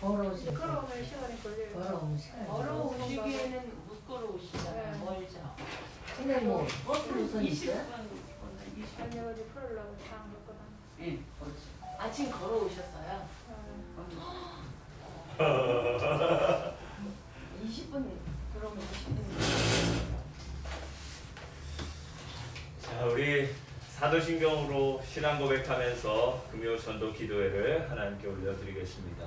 걸어오시 걸어오면 시간이 걸려요. 시간이 걸어오시기에는 못 걸어오시잖아요. 네. 멀죠. 근데 뭐 버스 우선 20분 있어요? 오늘 20분. 아니 어디 풀으려고 장 먹거나. 예, 그렇지. 아침 걸어오셨어요. 어, 20분 그러면 20분. 자, 우리 사도신경으로 신앙 고백하면서 금요 전도 기도회를 하나님께 올려드리겠습니다.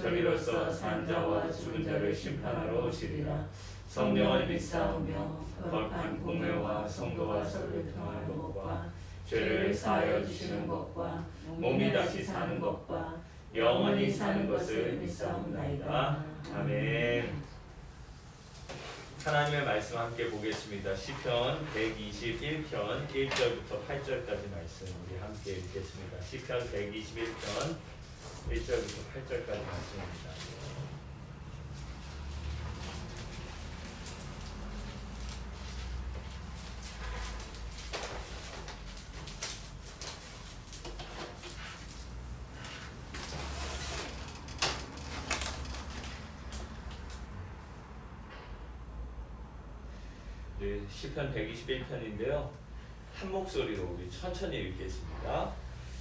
저리로서 산 자와 죽은 자를 심판하러 오시리라 성령을 믿사오며 거룩한 공회와 성도와 서로 통하는 것과 죄를 사하여 주시는 것과 몸이 다시 사는 것과 영원히 사는 것을 믿사옵나이다 아멘 하나님의 말씀 함께 보겠습니다. 시편 121편 1절부터 8절까지 말씀 우리 함께 읽겠습니다. 시편 121편 1절부터 8절까지 말씀입니다. 네, 시편 121편인데요. 한 목소리로 우리 천천히 읽겠습니다.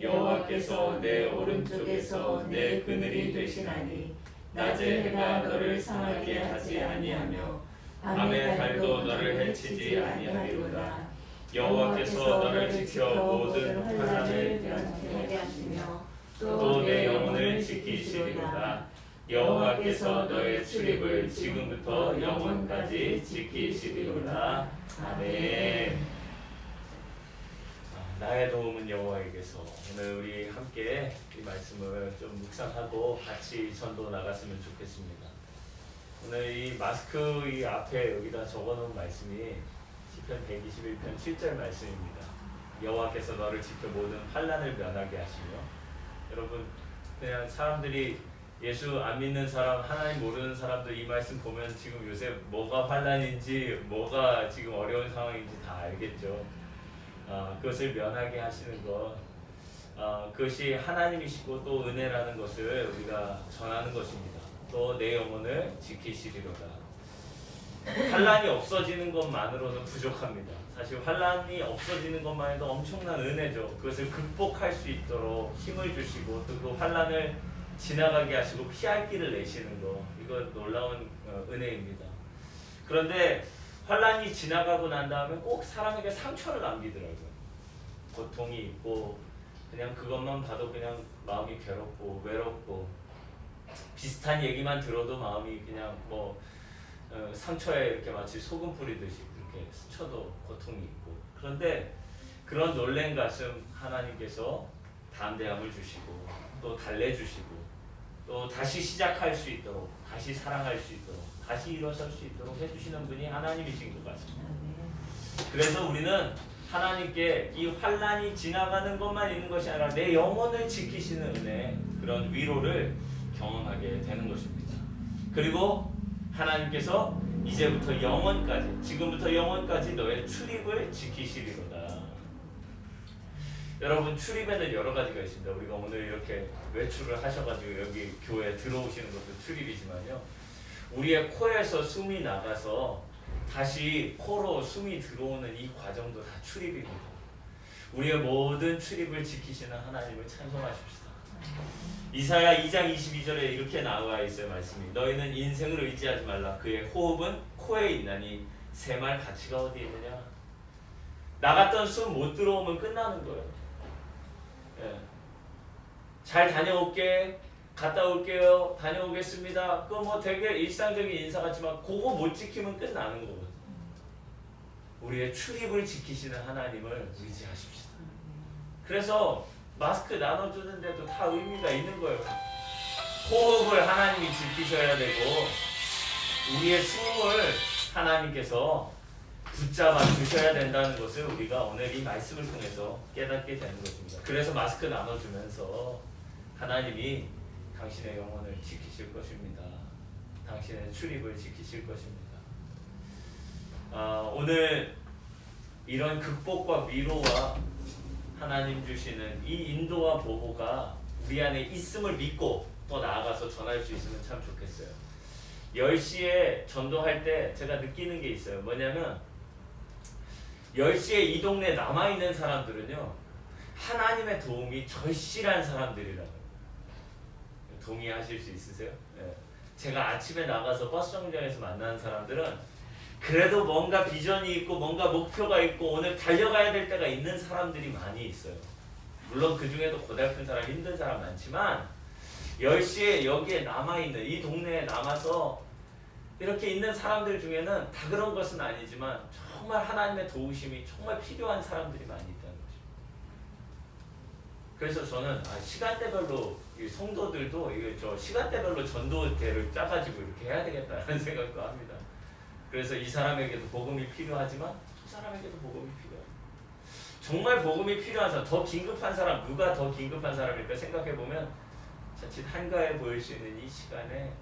여호와께서 내 오른쪽에서 내 그늘이 되시나니 낮에 해가 너를 상하게 하지 아니하며 밤의 달도 너를 해치지 아니하리로다. 여호와께서 너를 지켜 모든 환난을 면하게 하시며 또 내 영혼을 지키시리로다. 여호와께서 너의 출입을 지금부터 영원까지 지키시리로다. 아멘. 아, 나의 도움은 여호와에게서 오늘 우리 함께 이 말씀을 좀 묵상하고 같이 전도 나갔으면 좋겠습니다. 오늘 이 마스크 이 앞에 여기다 적어놓은 말씀이 시편 121편 7절 말씀입니다. 여호와께서 너를 지켜 모든 환난을 면하게 하시며 여러분 그냥 사람들이 예수 안 믿는 사람 하나님 모르는 사람들 이 말씀 보면 지금 요새 뭐가 환난인지 뭐가 지금 어려운 상황인지 다 알겠죠. 아, 그것을 면하게 하시는 것 아, 그것이 하나님이시고 또 은혜라는 것을 우리가 전하는 것입니다. 또 내 영혼을 지키시리로다. 환란이 없어지는 것만으로는 부족합니다. 사실 환란이 없어지는 것만 해도 엄청난 은혜죠. 그것을 극복할 수 있도록 힘을 주시고 또 그 환란을 지나가게 하시고 피할 길을 내시는 거 이거 놀라운 어, 은혜입니다. 그런데 환란이 지나가고 난 다음에 꼭 사람에게 상처를 남기더라고요. 고통이 있고 그냥 그것만 봐도 그냥 마음이 괴롭고 외롭고 비슷한 얘기만 들어도 마음이 그냥 뭐 어, 상처에 이렇게 마치 소금 뿌리듯이 그렇게 스쳐도 고통이 있고 그런데 그런 놀란 가슴 하나님께서 담대함을 주시고 또 달래주시고 또 다시 시작할 수 있도록 다시 사랑할 수 있도록 다시 일어설 수 있도록 해주시는 분이 하나님이신 것 같습니다. 그래서 우리는 하나님께 이 환란이 지나가는 것만 있는 것이 아니라 내 영혼을 지키시는 은혜 그런 위로를 경험하게 되는 것입니다. 그리고 하나님께서 이제부터 영원까지 지금부터 영원까지 너의 출입을 지키시리로다. 여러분 출입에는 여러 가지가 있습니다. 우리가 오늘 이렇게 외출을 하셔가지고 여기 교회 들어오시는 것도 출입이지만요. 우리의 코에서 숨이 나가서 다시 코로 숨이 들어오는 이 과정도 다 출입입니다. 우리의 모든 출입을 지키시는 하나님을 찬송하십시다. 이사야 2장 22절에 이렇게 나와 있어요 말씀이 너희는 인생을 의지하지 말라 그의 호흡은 코에 있나니 새말 가치가 어디 있느냐? 나갔던 숨 못 들어오면 끝나는 거예요. 예. 잘 다녀올게. 갔다 올게요. 다녀오겠습니다. 그거 뭐 되게 일상적인 인사 같지만 그거 못 지키면 끝나는 거거든요. 우리의 출입을 지키시는 하나님을 의지하십시다. 그래서 마스크 나눠주는데도 다 의미가 있는 거예요. 호흡을 하나님이 지키셔야 되고 우리의 숨을 하나님께서 붙잡아 주셔야 된다는 것을 우리가 오늘 이 말씀을 통해서 깨닫게 되는 것입니다. 그래서 마스크 나눠주면서 하나님이 당신의 영혼을 지키실 것입니다. 당신의 출입을 지키실 것입니다. 아, 오늘 이런 극복과 위로와 하나님 주시는 이 인도와 보호가 우리 안에 있음을 믿고 또 나아가서 전할 수 있으면 참 좋겠어요. 10시에 전도할 때 제가 느끼는 게 있어요. 뭐냐면 10시에 이 동네 남아있는 사람들은요. 하나님의 도움이 절실한 사람들이라고요. 동의하실 수 있으세요? 예. 제가 아침에 나가서 버스 정류장에서 만나는 사람들은 그래도 뭔가 비전이 있고 뭔가 목표가 있고 오늘 달려가야 될 때가 있는 사람들이 많이 있어요. 물론 그 중에도 고달픈 사람, 힘든 사람 많지만 10시에 여기에 남아있는 이 동네에 남아서 이렇게 있는 사람들 중에는 다 그런 것은 아니지만 정말 하나님의 도우심이 정말 필요한 사람들이 많이 거죠. 그래서 저는 아, 시간대별로 이 성도들도 이거 저 시간대별로 전도대를 짜가지고 이렇게 해야 되겠다라는 생각도 합니다. 그래서 이 사람에게도 복음이 필요하지만 저 사람에게도 복음이 필요해요. 정말 복음이 필요한 사람, 더 긴급한 사람, 누가 더 긴급한 사람일까 생각해 보면 자칫 한가해 보일 수 있는 이 시간에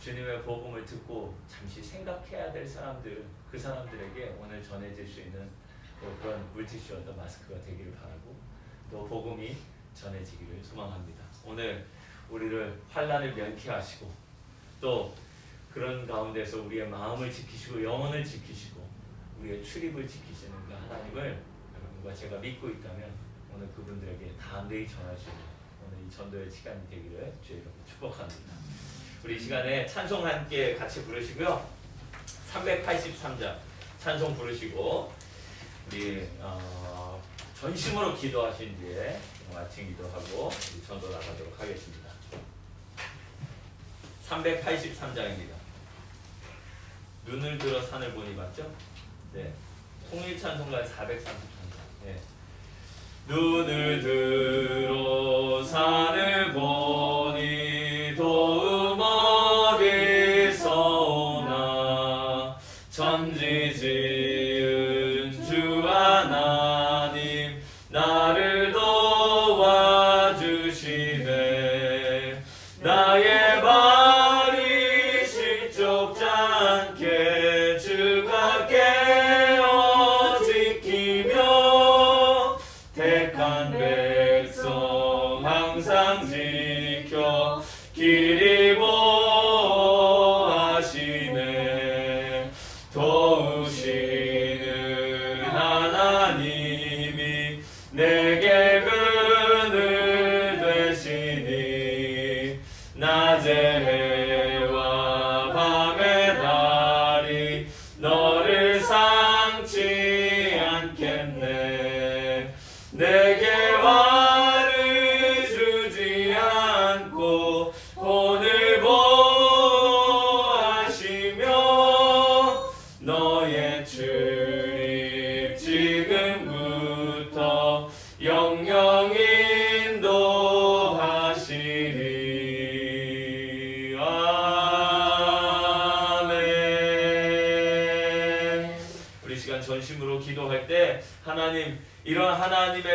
주님의 복음을 듣고 잠시 생각해야 될 사람들, 그 사람들에게 오늘 전해질 수 있는 또 그런 물티슈와 마스크가 되기를 바라고 또 복음이 전해지기를 소망합니다. 오늘 우리를 환란을 면케하시고 또 그런 가운데서 우리의 마음을 지키시고 영혼을 지키시고 우리의 출입을 지키시는 그 하나님을 여러분과 제가 믿고 있다면 오늘 그분들에게 담대히 있는 오늘 이 전도의 시간이 되기를 주의 이름으로 축복합니다. 우리 이 시간에 찬송 함께 같이 부르시고요. 383장 찬송 부르시고 우리 어, 전심으로 기도하신 뒤에 아침 기도하고 전도 나가도록 하겠습니다. 383장입니다. 눈을 들어 산을 보니 맞죠? 네. 통일 찬송가 433장. 네. 눈을 들어 산을 보니 도움 어디서 오나 천지 지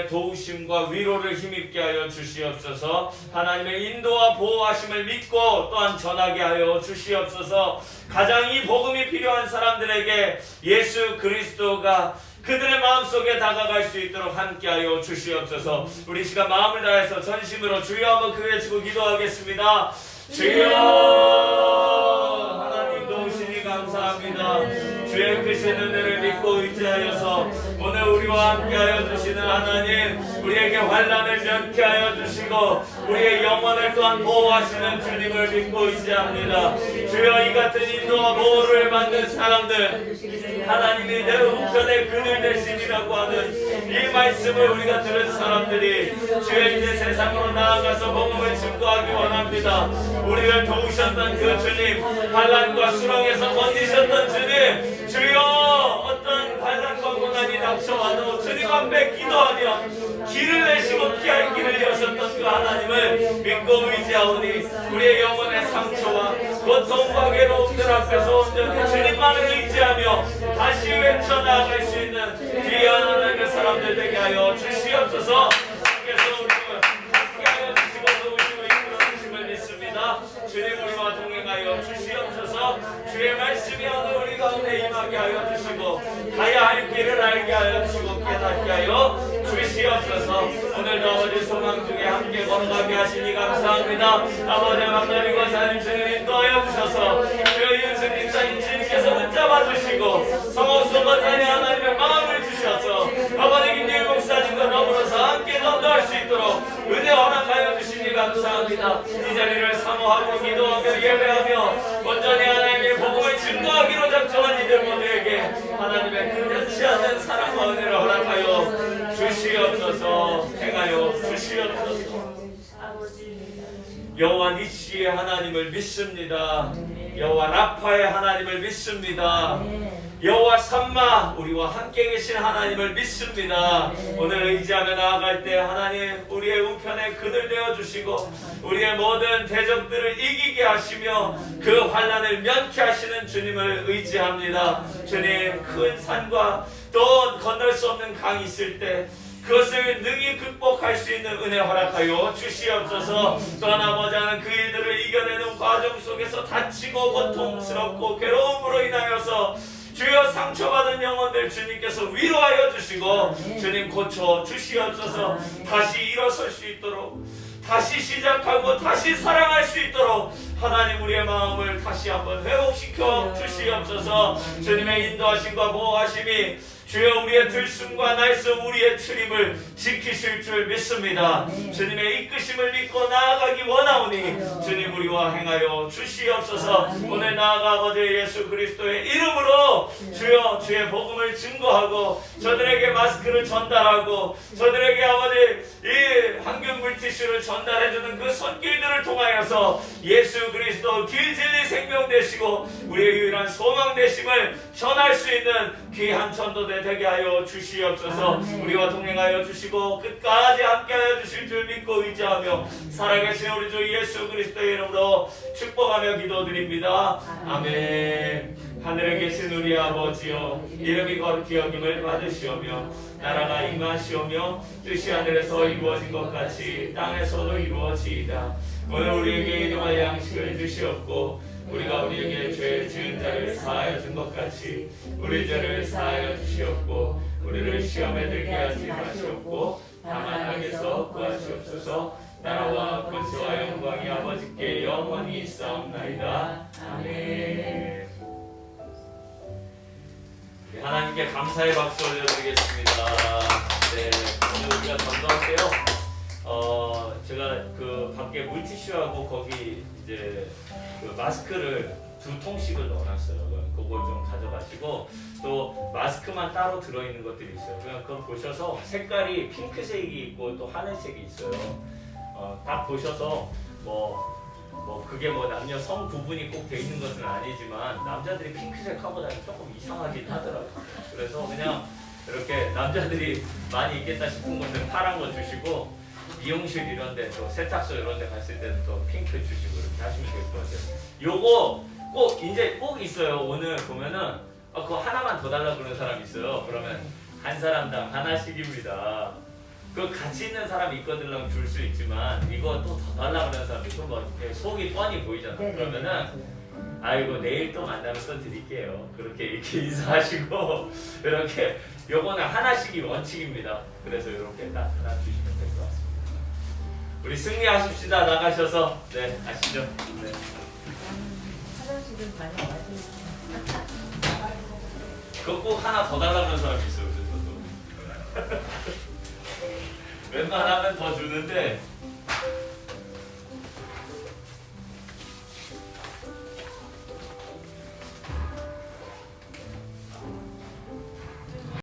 도우심과 위로를 힘입게 하여 주시옵소서. 하나님의 인도와 보호하심을 믿고 또한 전하게 하여 주시옵소서. 가장 이 복음이 필요한 사람들에게 예수 그리스도가 그들의 마음속에 다가갈 수 있도록 함께하여 주시옵소서. 우리 시간 마음을 다해서 전심으로 주여 한번 그 외치고 기도하겠습니다. 주여! 하나님 도우시니 감사합니다. 주의 크신 은혜를 믿고 의지하여서 우리와 함께하여 주시는 하나님 우리에게 환란을 면케하여 주시고 우리의 영혼을 또한 보호하시는 주님을 믿고 의지합니다 주여 이 같은 인도와 보호를 받는 사람들 하나님이 내 우편의 그늘 대신이라고 하는 이 말씀을 우리가 들은 사람들이 주의 이제 세상으로 나아가서 복음을 증거하기 원합니다. 우리를 도우셨던 그 주님, 반란과 수렁에서 건지셨던 주님, 주여 닥쳐와도 주님 앞에 기도하며 길을 내시고 피할 길을 여셨던 그 하나님을 믿고 의지하오니 우리의 영혼의 상처와 고통과 괴로움들 앞에서 온전히 주님만을 의지하며 다시 외쳐 나아갈 수 있는 귀한 하나님의 사람들 되게 하여 주시옵소서. 주께서 우리를 함께하여 주시고 도우시고 이끌어 주심을 믿습니다. 주님 우리와 동행 하여 주시옵소서. 주의 말씀이 오늘 우리 가운데 임하게 하여 주시고 가야 할 길을 알게 하여 주시고 깨닫게 하여 주시옵소서. 오늘도 아버지 소망 중에 함께 걸어가게 하시니 감사합니다. 아버지 만나리 권사님 주님 인도하여 주셔서 주여 윤승 집사님 주님께서 붙잡아 주시고 성옥수 권사님 하나님의 마음을 주셔서 아버지 수 있도록 은혜 허락하여 주시니 감사합니다. 이 자리를 사모하고 기도하며 예배하며 온전히 하나님의 복음을 증거하기로 작정한 이들 모두에게 하나님의 끝없지 않는 사랑과 은혜를 허락하여 주시옵소서 행하여 주시옵소서. 여호와 니시의 하나님을 믿습니다. 여호와 라파의 하나님을 믿습니다 여호와 삼마 우리와 함께 계신 하나님을 믿습니다. 오늘 의지하며 나아갈 때 하나님 우리의 우편에 그늘 되어 주시고 우리의 모든 대적들을 이기게 하시며 그 환란을 면케 하시는 주님을 의지합니다. 주님 큰 산과 또 건널 수 없는 강이 있을 때 그것을 능히 극복할 수 있는 은혜 허락하여 주시옵소서 아버지 하는 그 일들을 이겨내는 과정 속에서 다치고 고통스럽고 괴로움으로 인하여서 주여 상처받은 영혼들 주님께서 위로하여 주시고 주님 고쳐 주시옵소서. 다시 일어설 수 있도록 다시 시작하고 다시 사랑할 수 있도록 하나님 우리의 마음을 다시 한번 회복시켜 주시옵소서. 주님의 인도하심과 보호하심이 주여 우리의 들숨과 날숨 우리의 출입을 지키실 줄 믿습니다. 주님의 이끄심을 믿고 나아가기 원하오니 주님 우리와 행하여 주시옵소서. 오늘 나아가 아버지 예수 그리스도의 이름으로 주여 주의 복음을 증거하고 저들에게 마스크를 전달하고 저들에게 아버지 이 황금 물티슈를 전달해주는 그 손길들을 통하여서 예수 그리스도 길 진리 생명 되시고 우리의 유일한 소망 되심을 전할 수 있는 귀한 전도대 되게 하여 주시옵소서. 우리와 동행하여 주시고 끝까지 함께하여 주실 줄 믿고 의지하며 살아계신 우리 주 예수 그리스도의 이름으로 축복하며 기도드립니다. 아멘. 하늘에 계신 우리 아버지여 이름이 거룩히 여김을 받으시오며 나라가 임하시오며 뜻이 하늘에서 이루어진 것 같이 땅에서도 이루어지이다. 오늘 우리에게 일용할 양식을 주시옵고 우리가 우리에게 죄 지은 자를 사하여 준 것 같이 우리 죄를 사하여 주시옵고 우리를 시험에 들게 하지 마시옵고 다만 악에서 구하시옵소서 나라와 권세와 영광이 아버지께 영원히 있사옵나이다 아멘 네, 하나님께 감사의 박수 올려드리겠습니다. 네, 오늘 우리가 전도할 때요. 어, 제가 그 밖에 물티슈하고 거기 이제 그 마스크를 두 통씩을 넣어놨어요. 그걸 좀 가져가시고 또 마스크만 따로 들어있는 것들이 있어요. 그냥 그거 보셔서 색깔이 핑크색이 있고 또 하늘색이 있어요. 어, 딱 보셔서 뭐. 뭐 그게 뭐 남녀 성 구분이 꼭 돼 있는 것은 아니지만 남자들이 핑크색 하고 다니면 조금 이상하긴 하더라고요. 그래서 그냥 이렇게 남자들이 많이 입겠다 싶은 것은 파란 거 주시고 미용실 이런 데 또 세탁소 이런 데 갔을 때는 또 핑크 주시고 이렇게 하시면 될 것 같아요. 요거 꼭 이제 꼭 있어요. 오늘 보면은 아, 그거 하나만 더 달라 그러는 사람 있어요. 그러면 한 사람당 하나씩입니다. 그 같이 있는 사람이 있거들랑 줄 수 있지만 이거 또 더 달라 그러는 사람이 좀뭐 속이 뻔히 보이잖아. 네, 그러면은 아이고 내일 또 만나면 또 드릴게요. 그렇게 이렇게 인사하시고 이렇게 요거는 하나씩이 원칙입니다. 그래서 이렇게 딱 하나 주시면 될 것 같습니다. 우리 승리하십시다 나가셔서 네 아시죠? 네. 화장실은 많이 와주세요. 그거 꼭 하나 더 달라는 사람이 있어요. 그래서 또. 웬만하면 더 주는데